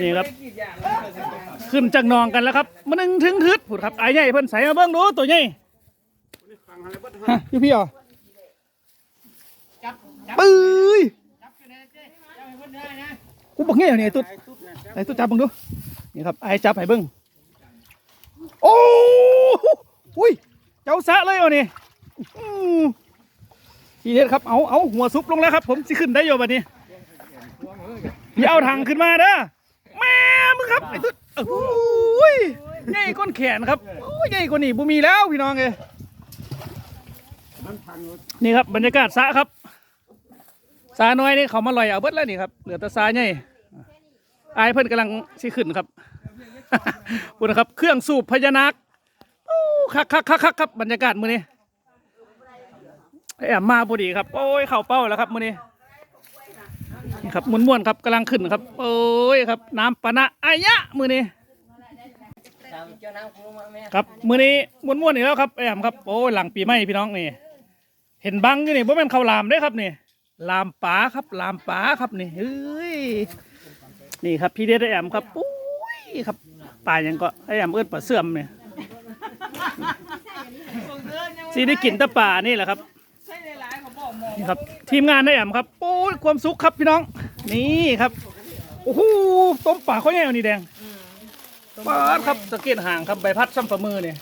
นี่ครับ ขึ้นจากนองกันแล้วครับ มันนึงถึงทึดผุดครับไอ้ใหญ่เพิ่นใส่มาเบิ้งดูตัวใหญ่ฮะอยู่พี่เหรอปื้ยกูบอกเงี้ยนี่ตุ๊ดไอ้ตุ๊ดจับเบิ้งดู นี่ครับไอ้จับให้เบิ้งโอ้อุ้ย เจ้าสะเลยเอานี่ทีเด็ดครับ เอาเอาหัวซุปลงแล้วครับ ผมสิขึ้นได้อยู่บัดนี้ อย่าเอาถังขึ้นมาเด้อแม่มึงครับไอ้ตุ๊ดโอ้ยใหญ่ก้นแขนครับโอ้ยใหญ่กว่านี่บุมีแล้วพี่น้องเอยนี่ครับบรรยากาศสะครับสาน้อยนี่เขามาลอยเอาเบิดแล้วนี่ครับเหลือแต่สาใหญ่ไอายเพิ่นกำลังสิขึ้นครับพูดนะครับ เครื่องสูบพญานาคโอ้คักคักคักคักครับบรรยากาศมื้อนี้ไอ้แอมมาพอดีครับ โอ้ยเข่าเป้าแล้วครับมื้อนี้ นี่ครับม้วนๆครับกำลังขึ้นครับ โอ้ยครับ น้ำปะนะอายะมือนี้ครับมือนี้ม้วนๆอีกแล้วครับแอมครับ โอ้ยหลังปีใหม่พี่น้องนี่ เห็นบังอยู่นี่บ่แม่นข้าวหลามเด้อครับนี่ลามป๋าครับ ลามป๋าครับนี่เฮ้ยนี่ครับพี่เดชไอ้แอมครับปุ้ยครับตายยังก็ไอ้แอมเอิ้นปลาเสื่อมเนี่ยสีได้กินแตะป่านี่แหละครับ นี่ครับ ทีมงานได้แอมครับโอ้ยความสุขครับพี่น้อง นี่ครับโอ้โหต้มป่าเขาแน่นี่แดงปาดครับสะเก็ดห่างครับใบพัดซ้ำฝ่ามือเนี่ย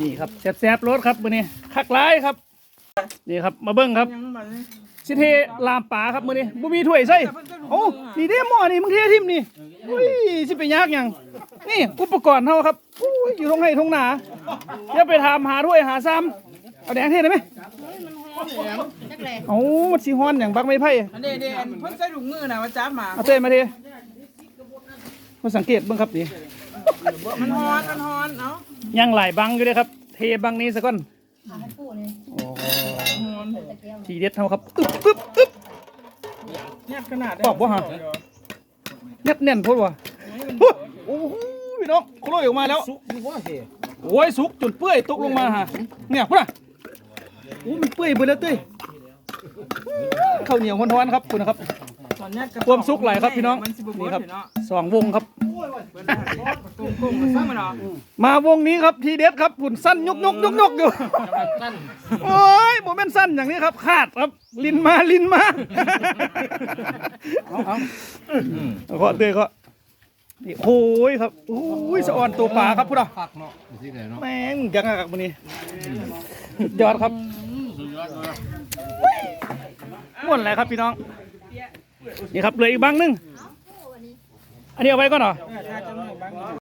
นี่ครับแซ่บๆรสครับมือนี้คักร้ายครับ นี่ครับมาเบิ้งครับสิเทลามป่าครับมือนี้บุมีถ้วยใส่โอ้นี่เด้หม้อนี่มึงเททิมนี่อุ้ยสิไปยากยังนี่อุปกรณ์เท่าครับอุ้ยอยู่ตรงไหนตรงหนาอย่าไปถามหาถ้วยหาซ้ำเอาแดงเทได้ไหม เอามันสีฮ้อนอย่างบักไม่ไผ่อันนี้เดี๋ยวเพิ่นใส่ถุงมือนะมาจับหมาเอาเต้มาดิมาสังเกตเบ้างครับดิมันฮ้อนมันฮ้อนเนาะยังหลายบังอยู่เลยครับ เทบังนี้สักก่อนโอ้ทีเด็ดเท่าครับอึ๊บอึ๊บอึ๊บเนี่ยขนาดบอกว่าฮะแน่นแน่นโพูดว่าโอ้โหพี่น้องโคโลยออกมาแล้วสุกดีว่าเฮ้โอ้ยสุกจนเปื่อยตกลงมาฮะเนี่ยพูดอะโอ้มันเปื่อยไปแล้วเต้ยข้าวเหนียวฮ้อนๆครับคุณนะครับ ตอนนี้ความสุขหลายครับพี่น้อง มันสิบ่นี่นี่ครับเนาะสองวงครับ กุ้งกุ้งมันซ้ำมันเนาะมาวงนี้ครับทีเด็ดครับหุ่นสั้นยกยกยกยกอยู่โอ้ยโมเมนต์สั้นอย่างนี้ครับขาดครับ ลินมาลินมาเอาเอาเอาก็เตยก็นี่โอ้ยครับโอ้ยสะออนตัวปลาครับพุทธะแม่งยังไงครับวันนี้สุดยอดครับ ม่วนอะไรครับพี่น้อง นี่ครับเหลืออีกบังหนึง อันนี้เอาไว้ก่อนเหรอ